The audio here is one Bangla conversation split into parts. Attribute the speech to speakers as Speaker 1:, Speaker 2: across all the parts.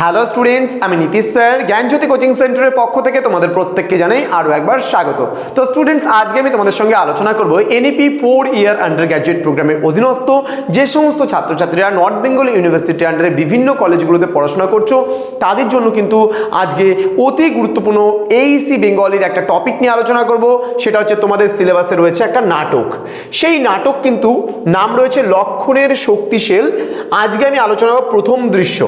Speaker 1: হ্যালো স্টুডেন্টস আমি নীতিশ স্যার, জ্ঞানজ্যোতি কোচিং সেন্টারের পক্ষ থেকে তোমাদের প্রত্যেককে জানাই আরও একবার স্বাগত। তো স্টুডেন্টস আজকে আমি তোমাদের সঙ্গে আলোচনা করব NEP four year undergraduate প্রোগ্রামের অধীনস্থ যে সমস্ত ছাত্রছাত্রীরা নর্থ বেঙ্গল ইউনিভার্সিটির আন্ডারে বিভিন্ন কলেজগুলোতে পড়াশোনা করছ, তাদের জন্য কিন্তু আজকে অতি গুরুত্বপূর্ণ এইসি বেঙ্গলির একটা টপিক নিয়ে আলোচনা করব। সেটা হচ্ছে তোমাদের সিলেবাসে রয়েছে একটা নাটক। সেই নাটক কিন্তু নাম রয়েছে লক্ষণের শক্তিশীল। আজকে আমি আলোচনা করব প্রথম দৃশ্য।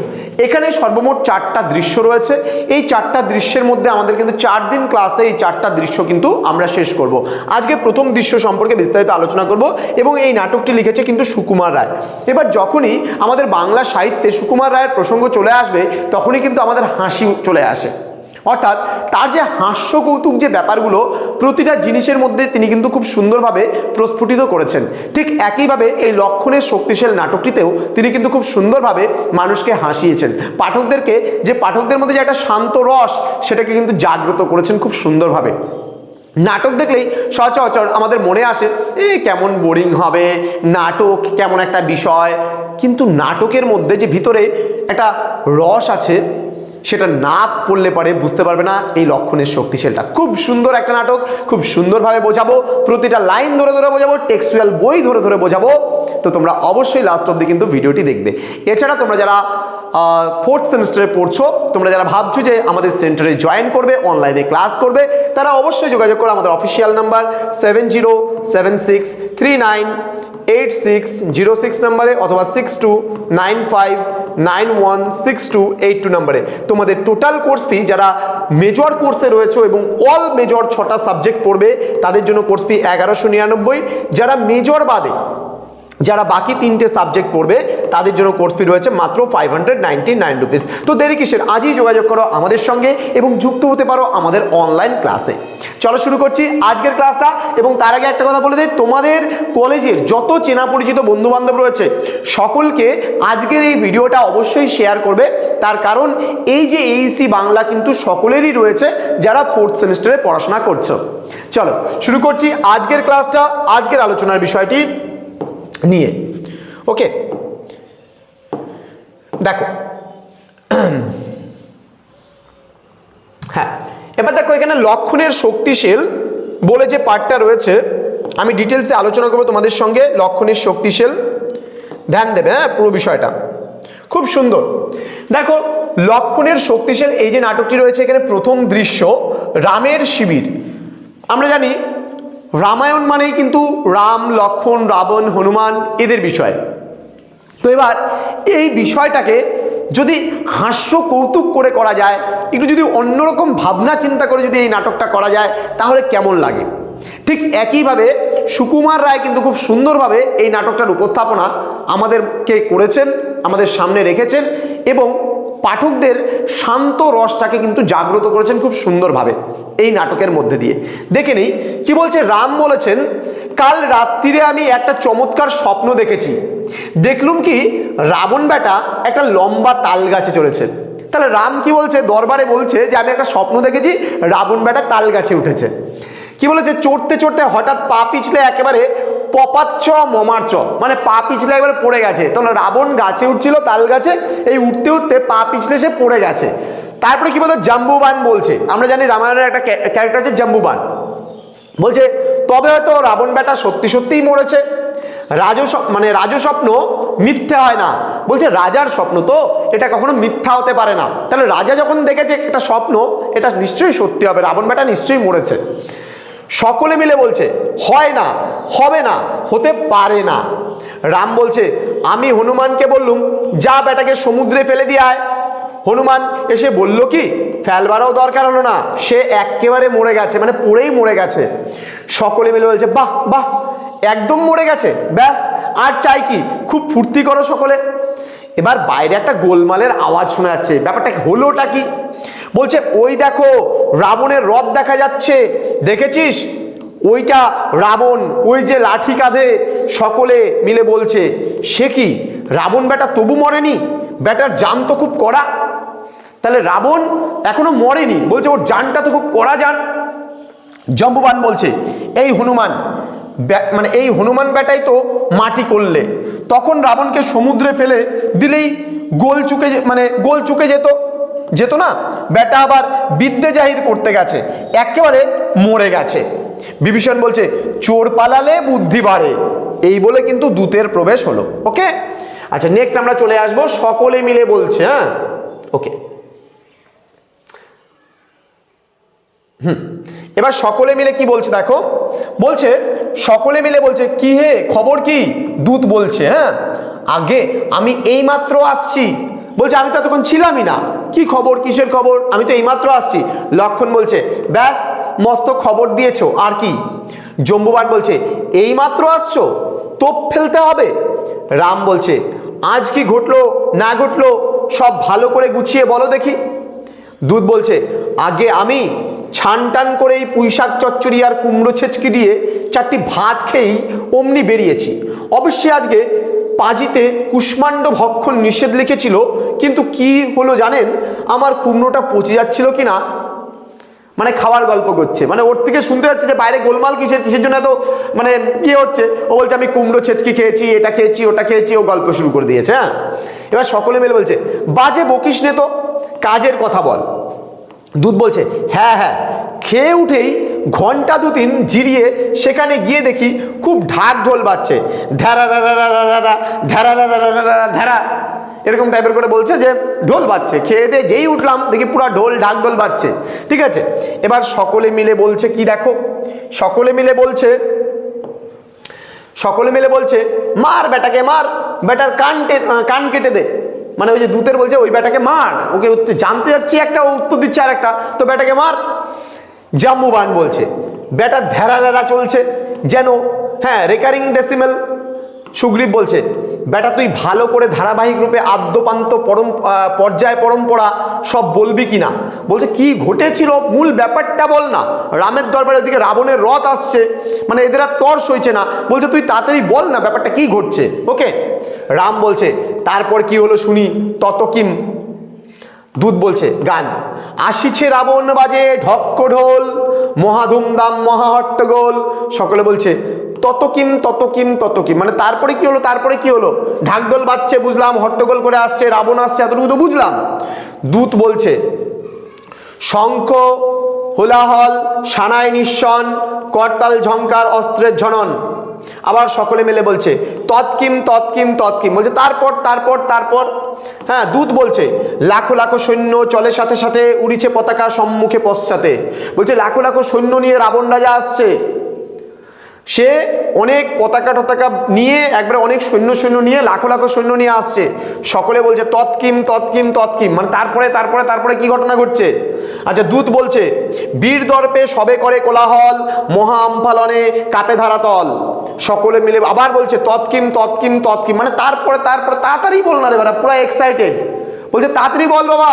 Speaker 1: এখানে সর্বমোট চারটা দৃশ্য রয়েছে। এই চারটা দৃশ্যের মধ্যে আমাদের কিন্তু চার দিন ক্লাসে এই চারটা দৃশ্য কিন্তু আমরা শেষ করব। আজকে প্রথম দৃশ্য সম্পর্কে বিস্তারিত আলোচনা করব এবং এই নাটকটি লিখেছে কিন্তু সুকুমার রায়। এবার যখনই আমাদের বাংলা সাহিত্যে সুকুমার রায়ের প্রসঙ্গ চলে আসবে, তখনই কিন্তু আমাদের হাসি চলে আসে। অর্থাৎ তার যে হাস্য কৌতুক যে ব্যাপারগুলো, প্রতিটা জিনিসের মধ্যে তিনি কিন্তু খুব সুন্দরভাবে প্রস্ফুটিত করেছেন। ঠিক একইভাবে এই লক্ষণের শক্তিশাল নাটকটিতেও তিনি কিন্তু খুব সুন্দরভাবে মানুষকে হাসিয়েছেন। পাঠকদেরকে, যে পাঠকদের মধ্যে যে একটা শান্ত রস, সেটাকে কিন্তু জাগ্রত করেছেন খুব সুন্দরভাবে। নাটক দেখলেই সচরাচর আমাদের মনে আসে, এ কেমন বোরিং হবে, নাটক কেমন একটা বিষয়। কিন্তু নাটকের মধ্যে যে ভিতরে একটা রস আছে সেটা না পড়লে পরে বুঝতে পারবে না এই লক্ষণের শক্তিশালটা। খুব সুন্দর একটা নাটক, খুব সুন্দরভাবে বোঝাবো, প্রতিটা লাইন ধরে ধরে বোঝাবো, টেক্সচুয়াল বই ধরে ধরে বোঝাবো, তো তোমরা অবশ্যই লাস্ট অব্দি কিন্তু ভিডিওটি দেখবে। এছাড়া তোমরা যারা ফোর্থ সেমিস্টারে পড়ছো, তোমরা যারা ভাবছ যে আমাদের সেন্টারে জয়েন করবে অনলাইনে ক্লাস করবে, তারা অবশ্যই যোগাযোগ করো আমাদের official number seven zero seven six three nine eight six zero six নাম্বারে অথবা six two nine five nine one six two eight two নাম্বারে। তোমাদের টোটাল কোর্স ফি যারা মেজর কোর্সে রয়েছে এবং অল মেজর ছটা সাবজেক্ট পড়বে, তাদের জন্য কোর্স ফি এগারোশো নিরানব্বই। যারা মেজর বাদে যারা বাকি তিনটে সাবজেক্ট পড়বে, তাদের জন্য কোর্স ফি রয়েছে মাত্র five hundred ninety nine rupees তো দেরি কিসের? আজই যোগাযোগ করো আমাদের সঙ্গে এবং যুক্ত হতে পারো আমাদের অনলাইন ক্লাসে চলো শুরু করছি আজকের ক্লাসটা এবং তার আগে একটা কথা বলে দিই, তোমাদের কলেজের যত চেনা পরিচিত বন্ধু বান্ধব রয়েছে, সকলকে আজকের এই ভিডিওটা অবশ্যই শেয়ার করবে। তার কারণ এই যে এইসি বাংলা কিন্তু সকলেরই রয়েছে যারা ফোর্থ সেমিস্টারে পড়াশোনা করছ। চলো শুরু করছি আজকের ক্লাসটা আজকের আলোচনার বিষয়টি। নিয়ে। ওকে। দেখো। হ্যাঁ এবার দেখো এখানে লক্ষণের শক্তিশীল বলে যে পার্টটা রয়েছে, আমি ডিটেলসে আলোচনা করব তোমাদের সঙ্গে, লক্ষণের শক্তিশীল। ধ্যান দেবে হ্যাঁ পুরো বিষয়টা। খুব সুন্দর। দেখো, লক্ষণের শক্তিশীল এই যে নাটকটি রয়েছে এখানে প্রথম দৃশ্য, রামের শিবির। আমরা জানি রামায়ণ মানেই কিন্তু রাম, লক্ষণ, রাবণ, হনুমান এদের বিষয়। তো এবার এই বিষয়টাকে যদি হাস্য কৌতুক করে করা যায়, একটু যদি অন্যরকম ভাবনা চিন্তা করে যদি এই নাটকটা করা যায়, তাহলে কেমন লাগে? ঠিক একইভাবে সুকুমার রায় কিন্তু খুব সুন্দরভাবে এই নাটকটার উপস্থাপনা আমাদেরকে করেছেন, আমাদের সামনে রেখেছেন এবং পাঠকদের শান্ত রসটাকে কিন্তু জাগ্রত করেছেন খুব সুন্দরভাবে এই নাটকের মধ্যে দিয়ে। দেখে নিই, কি বলছে? রাম বলেছেন, কাল রাত্রিরে আমি একটা চমৎকার স্বপ্ন দেখেছি। দেখলুম কি, রাবণ বেটা একটা লম্বা তাল গাছে চলেছে। তাহলে রাম কি বলছে? দরবারে বলছে যে, আমি একটা স্বপ্ন দেখেছি, রাবণ বেটা তাল গাছে উঠেছে। কি বলেছে? চড়তে চড়তে হঠাৎ পা পিছলে একেবারে পপাত চ মমার চ মানে পা পিছলে একবারে পড়ে গেছে। তাহলে রাবণ গাছে উঠছিল, তাল গাছে, এই উঠতে উঠতে পা পিছলে সে পড়ে গেছে। তারপরে কি বলতো, জাম্বুবান বলছে। আমরা জানি রামায়ণের একটা ক্যারেক্টার হচ্ছে জাম্বুবান। বলছে, তবে হয়তো রাবণ বেটা সত্যি সত্যিই মরেছে। রাজ মানে রাজস্বপ্ন মিথ্যা হয় না। বলছে, রাজার স্বপ্ন তো, এটা কখনো মিথ্যা হতে পারে না। তাহলে রাজা যখন দেখেছে একটা স্বপ্ন, এটা নিশ্চয়ই সত্যি হবে। রাবণ বেটা নিশ্চয়ই মরেছে। সকলে মিলে বলছে, হয় না, হবে না, হতে পারে না। রাম বলছে, আমি হনুমানকে বললুম, যা বেটাকে সমুদ্রে ফেলে দিয়ে আয়। হনুমান এসে বলল কি, ফেলবারও দরকার হলো না, সে একেবারে মরে গেছে মানে পুরেই মরে গেছে। সকলে মিলে বলছে, বাহ বাহ, একদম মরে গেছে, ব্যাস, আর চাই কি, খুব ফুর্তি করো সকলে। এবার বাইরে একটা গোলমালের আওয়াজ শোনা যাচ্ছে, ব্যাপারটা হলোটা কি? বলছে, ওই দেখো, রাবণের রথ দেখা যাচ্ছে, দেখেছিস? ওইটা রাবণ, ওই যে লাঠি কাঁধে সকলে মিলে বলছে, সে কি? রাবণ বেটা তবু মরেনি? বেটার জান তো খুব কড়া। তাহলে রাবণ এখনও মরেনি, বলছে, ওর জানটা তো খুব কড়া যান। জম্বুবান বলছে, এই হনুমান মানে এই হনুমান বেটাই তো মাটি করলে। তখন রাবণকে সমুদ্রে ফেলে দিলেই গোল চুকে মানে গোল চুকে যেত। যেত না। বেটা আবার বিদ্যে জাহির করতে গেছে, একেবারে মরে গেছে। বিভীষণ বলছে, চোর পালালে বুদ্ধি বাড়ে। এই বলে কিন্তু দূতের প্রবেশ হলো। ওকে? আচ্ছা নেক্সট আমরা চলে আসব। সকলে মিলে বলছে হ্যাঁ? ওকে। হুম। এবার সকলে মিলে কি বলছে দেখো? বলছে, সকলে মিলে বলছে, কি হে? খবর কি? দূত বলছে হ্যাঁ আগে আমি এইমাত্র আসছি। বলছে, আমি তো এতক্ষণ ছিলামই না। কি খবর? কিসের খবর? আমি তো এইমাত্র আসছি। লক্ষণ বলছে, ব্যাস, মস্ত খবর দিয়েছ, আর কি? জম্বুবান বলছে, এইমাত্র আসছো? তোপ ফেলতে হবে? রাম বলছে, আজ কি ঘটলো, না ঘটলো, সব ভালো করে গুছিয়ে বলো দেখি। দুধ বলছে, আগে আমি টান করে এই পুঁইশাক, চচ্চড়ি আর কুমড়ো ছেচকি দিয়ে চারটি ভাত খেয়েই অমনি বেরিয়েছি। অবশ্যই আজকে পাজিতে কুষ্মাণ্ড ভক্ষণ নিষেধ লিখেছিল, কিন্তু কি হলো জানেন? আমার কুমড়োটা পচে যাচ্ছিল কি না মানে খাওয়ার গল্প করছে। মানে ওর থেকে শুনতে যাচ্ছে যে বাইরে গোলমাল কিসের কিসের জন্য এত মানে ইয়ে হচ্ছে। ও বলছে, আমি কুমড়ো ছেচকি খেয়েছি, এটা খেয়েছি, ওটা খেয়েছি। ও গল্প শুরু করে দিয়েছে হ্যাঁ? এবার সকলে মিলে বলছে, বাজে বকিস নে তো, কাজের কথা বল। দুধ বলছে হ্যাঁ হ্যাঁ। খেয়ে উঠেই ঘণ্টা দু তিন জিরিয়ে সেখানে গিয়ে দেখি খুব ঢাক ঢোল বাজছে। ধ্যারা ধ্যারা ধ্যারা ধ্যারা। এরকম টাইপের করে বলছে যে ঢোল বাজছে। খেয়ে দিয়ে যেই উঠলাম, দেখি পুরো ঢোল, ঢাক ঢোল বাজছে। ঠিক আছে? এবার সকলে মিলে বলছে, কি দেখো? সকলে মিলে বলছে, সকলে মিলে বলছে, মার বেটাকে মার, বেটার কান কান কেটে দে। মানে ওই যে দূতের বলছে, ওই বেটাকে মার, ওকে জানতে যাচ্ছি একটা উত্তর দিচ্ছে আর একটা তো বেটাকে মার। জাম্বুবান বলছে বেটার ধেরা ধেরা চলছে, যেন হ্যাঁ রেকারিং ডেসিমেল সুগ্রীব বলছে, বেটা তুই ভালো করে ধারাবাহিক রূপে আদ্যপান্ত পরম পর্যায় পরম্পরা সব বলবি কি না? বলছে, কি ঘটেছিল? মূল ব্যাপারটা বল না। রামের দরবারে ওদিকে রাবণের রথ আসছে মানে এদের আর তর সইছে না। বলছে, তুই তাড়াতাড়ি বল না ব্যাপারটা কি ঘটছে? ওকে, রাম বলছে, তারপর কি হলো শুনি তত কিম দুধ বলছে, গান। আসিছে রাবণ বাজে ঢক্ক ঢোল মহাধুমধাম মহাহট্টগোল সকলে বলছে তত কিম তত কিম তত কিম মানে তারপরে কি হলো, তারপরে কি হলো? ঢাকডোল বাজছে, বুঝলাম, হট্টগোল করে আসছে, রাবণ আসছে, এতটুকু তো বুঝলাম। দূত বলছে, শঙ্খ, হোলাহল সানায় নিঃসন, করতাল, ঝঙ্কার, অস্ত্রের ঝনন। আবার সকলে মিলে বলছে তৎকিম তৎকিম তৎকিম বলছে, তারপর তারপর তারপর। হ্যাঁ দূত বলছে, লাখো লাখো সৈন্য চলে সাথে সাথে উড়িছে পতাকা সম্মুখে পশ্চাতে। বলছে, লাখো লাখো সৈন্য নিয়ে রাবণ রাজা আসছে। সে অনেক পতাকা টতাকা নিয়ে, একবারে অনেক সৈন্য সৈন্য নিয়ে, লাখো লাখো সৈন্য নিয়ে আসছে। সকলে বলছে, তৎকিম তৎকিম তৎকিম। মানে তারপরে তারপরে তারপরে কি ঘটনা ঘটছে? আচ্ছা দূত বলছে, বীর দর্পে সবে করে কোলাহল মহা আমফালনে কাপে ধারাতল। সকলে মিলে আবার বলছে, তৎকিম তৎকিম তৎকিম। মানে তারপরে তারপরে, তাড়াতাড়ি বল না রে বাবা পুরো এক্সাইটেড বলছে, তাড়াতাড়ি বল বাবা,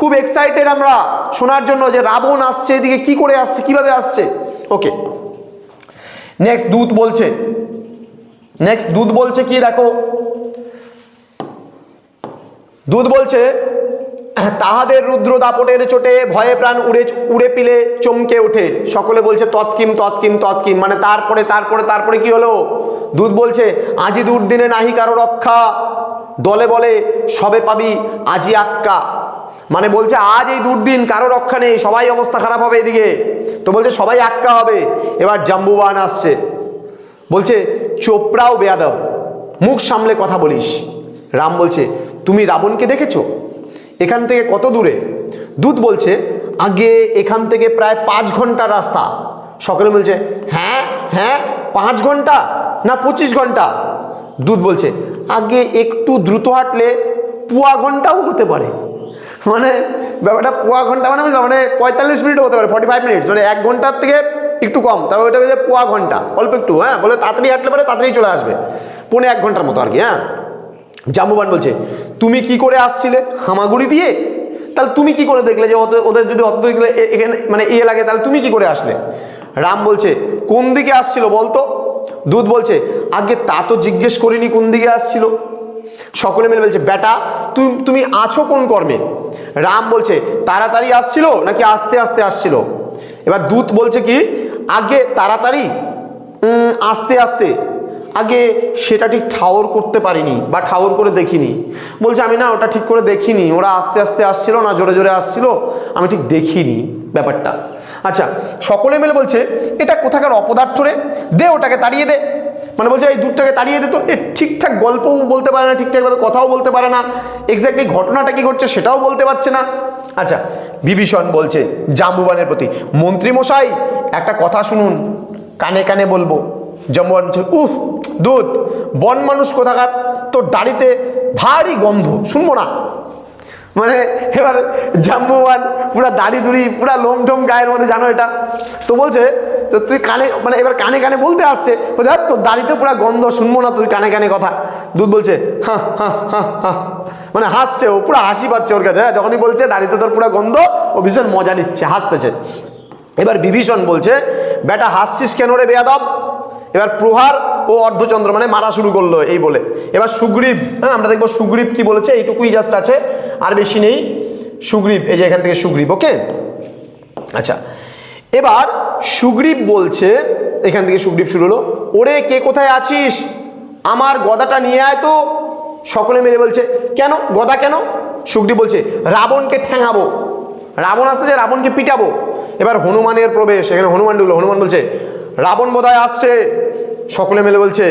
Speaker 1: খুব এক্সাইটেড আমরা শোনার জন্য যে রাবণ আসছে, এদিকে কি করে আসছে, কীভাবে আসছে। ওকে নেক্সট দূত বলছে নেক্সট দূত বলছে কি দেখো। দূত বলছে তাহাদের রুদ্র দাপটের চোটে ভয়ে প্রাণ উড়ে উড়ে পিলে চমকে ওঠে। সকলে বলছে, তৎকিম তৎকিম তৎকিম। মানে তারপরে তারপরে তারপরে কি হলো? দুধ বলছে, আজি দুর্দিনে নাহি কারও রক্ষা। দলে বলে, সবে পাবি আজি আক্কা। মানে বলছে, আজ এই দুর্দিন কারও রক্ষা নেই। সবাই অবস্থা খারাপ হবে এদিকে। তো বলছে, সবাই আক্কা হবে। এবার জাম্বুবান আসছে। বলছে, চোপড়াও বেয়াদব। মুখ সামলে কথা বলিস। রাম বলছে, তুমি রাবণকে দেখেছ? এখান থেকে কত দূরে? দূত বলছে, আগে এখান থেকে প্রায় পাঁচ ঘণ্টা রাস্তা। সকলে বলছে হ্যাঁ হ্যাঁ পাঁচ ঘণ্টা না পঁচিশ ঘণ্টা? দূত বলছে, আগে একটু দ্রুত হাঁটলে পুয়া ঘন্টাও হতে পারে। মানে ব্যাপারটা পোয়া ঘণ্টা মানে বুঝলাম মানে পঁয়তাল্লিশ মিনিটও হতে পারে ফর্টি ফাইভ মিনিটস মানে এক ঘণ্টার থেকে একটু কম। তারপর ওইটা বলছে পোয়া ঘণ্টা, অল্প একটু হ্যাঁ বলে তাড়াতাড়ি হাঁটলে পারে তাড়াতাড়ি চলে আসবে। পৌনে এক ঘণ্টার মতো আর কি হ্যাঁ। জাম্বুবান বলছে তুমি কি করে আসছিলে? হামাগুড়ি দিয়ে? তাহলে তুমি কি করে দেখলে যে ওদের যদি অত দেখলে এখানে মানে ইয়ে লাগে, তাহলে তুমি কি করে আসলে? রাম বলছে, কোন দিকে আসছিল বলতো? দুধ বলছে, আগে তা তো জিজ্ঞেস করিনি কোন দিকে আসছিল। সকলে মিলে বলছে, বেটা, তুমি তুমি আছো কোন কর্মে? রাম বলছে, তাড়াতাড়ি আসছিল নাকি আস্তে আস্তে আসছিল? এবার দূত বলছে কি, আগে তাড়াতাড়ি আস্তে আস্তে। আগে সেটা ঠিক ঠাওর করতে পারিনি বা ঠাওর করে দেখিনি। বলছে, আমি না ওটা ঠিক করে দেখিনি, ওরা আস্তে আস্তে আসছিল না, জোরে জোরে আসছিল, আমি ঠিক দেখিনি ব্যাপারটা। আচ্ছা সকলে মিলে বলছে, এটা কোথাকার অপদার্থ রে? দে ওটাকে তাড়িয়ে দে। মানে বলছে, এই দুধটাকে তাড়িয়ে দিত এ ঠিকঠাক গল্পও বলতে পারে না ঠিকঠাকভাবে কথাও বলতে পারে না। এক্স্যাক্টলি ঘটনাটা কি ঘটছে সেটাও বলতে পারছে না। আচ্ছা বিভীষণ বলছে, জাম্বুবানের প্রতি। মন্ত্রী মশাই, একটা কথা শুনুন, কানে কানে বলব। জাম্বুবান উহ দুধ বন মানুষ কোথাকার? তোর দাড়িতে ভারী গন্ধ শুনব না। মানে এবার জাম্বুবান পুরা দাড়ি দুড়ি পুরা লোম টোম গায়ের মধ্যে জানো এটা? তো বলছে তো তুই কানে মানে এবার কানে কানে বলতে আসছে বলছে "আর তোর দাড়িতে পুরা গন্ধ শুনব না তুই কানে কানে কথা। দুধ বলছে হ্যাঁ হ্যাঁ হ্যাঁ হ্যাঁ মানে হাসছে ও পুরো হাসি পাচ্ছে ওর কাছে। হ্যাঁ, যখনই বলছে দাড়িতে তোর পুরো গন্ধ ও ভীষণ মজা নিচ্ছে হাসতেছে। এবার বিভীষণ বলছে বেটা হাসছিস কেন রে বেয়াদব? এবার প্রহার ও অর্ধচন্দ্র মানে মারা শুরু করল, এই বলে। এবার সুগ্রীব হ্যাঁ আমরা দেখব সুগ্রীব কি বলেছে, এইটুকুই জাস্ট আছে, আর বেশি নেই। সুগ্রীব, এই যে এখান থেকে সুগ্রীব ওকে আচ্ছা এবার সুগ্রীব বলছে, এখান থেকে সুগ্রীব শুরু হলো, ওরে, কে কোথায় আছিস? আমার গদাটা নিয়ে আয় তো। সকলে মিলে বলছে, কেন? গদা কেন? সুগ্রীব বলছে, রাবণকে ঠ্যাঙাবো। রাবণ আসতে যে রাবণকে পিটাবো। এবার হনুমানের প্রবেশ, এখানে হনুমান ঢুকলো, হনুমান বলছে, রাবণ বোধহয় আসছে। সকলে মেলে বলছে,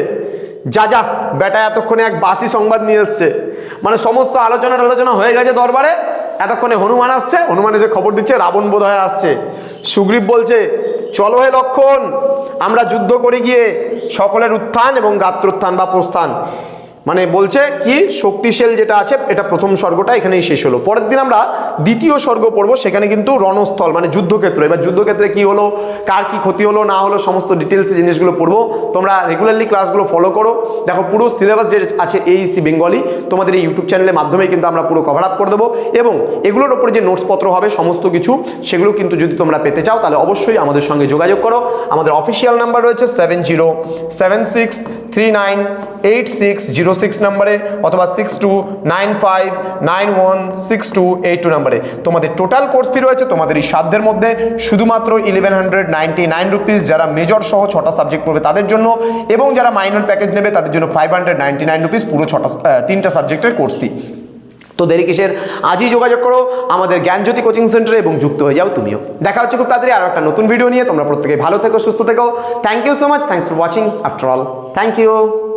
Speaker 1: যা যা, বেটা এতক্ষণে এক বাসি সংবাদ নিয়ে এসছে। মানে সমস্ত আলোচনা টালোচনা হয়ে গেছে দরবারে। এতক্ষণে হনুমান আসছে, হনুমান এসে খবর দিচ্ছে, রাবণ বোধ আসছে। সুগ্রীব বলছে, চলো হে লক্ষণ, আমরা যুদ্ধ করে গিয়ে সকলের উত্থান এবং গাত্রোত্থান বা প্রস্থান। মানে বলছে কি, শক্তিশীল যেটা আছে, এটা প্রথম স্বর্গটা এখানেই শেষ হলো। পরের দিন আমরা দ্বিতীয় স্বর্গ পড়ব, সেখানে কিন্তু রণস্থল মানে যুদ্ধক্ষেত্র। এবার যুদ্ধক্ষেত্রে কি হলো, কার কি ক্ষতি হলো, না হলো, সমস্ত ডিটেলস জিনিসগুলো পড়ব। তোমরা রেগুলারলি ক্লাসগুলো ফলো করো। দেখো, পুরো সিলেবাস যে আছে এইসি বেঙ্গলি তোমাদের এই ইউটিউব চ্যানেলের মাধ্যমে কিন্তু আমরা পুরো কভার আপ করে দেবো। এবং এগুলোর ওপরে যে নোটসপত্র হবে, সমস্ত কিছু, সেগুলো কিন্তু যদি তোমরা পেতে চাও, তাহলে অবশ্যই আমাদের সঙ্গে যোগাযোগ করো। আমাদের অফিসিয়াল নাম্বার রয়েছে seven zero seven six three nine eight six zero six নাম্বারে অথবা six two nine five nine one six two eight two নাম্বারে। তোমাদের টোটাল কোর্স ফি রয়েছে, তোমাদের এই সাধ্যের মধ্যে শুধুমাত্র eleven hundred ninety nine rupees যারা মেজর সহ ছটা সাবজেক্ট পড়বে তাদের জন্য এবং যারা মাইনর প্যাকেজ নেবে তাদের জন্য five hundred ninety nine rupees পুরো ছটা তিনটা সাবজেক্টের কোর্স ফি তো দেরি কিসের? আজই যোগাযোগ করো, আমাদের জ্ঞানজ্যোতি কোচিং সেন্টারে এবং যুক্ত হয়ে যাও তুমিও। দেখা হচ্ছে খুব তাড়াতাড়ি আরও একটা নতুন ভিডিও নিয়ে। তোমরা প্রত্যেকে ভালো থেকো, সুস্থ থেকো। Thank you so much thanks for watching after all thank you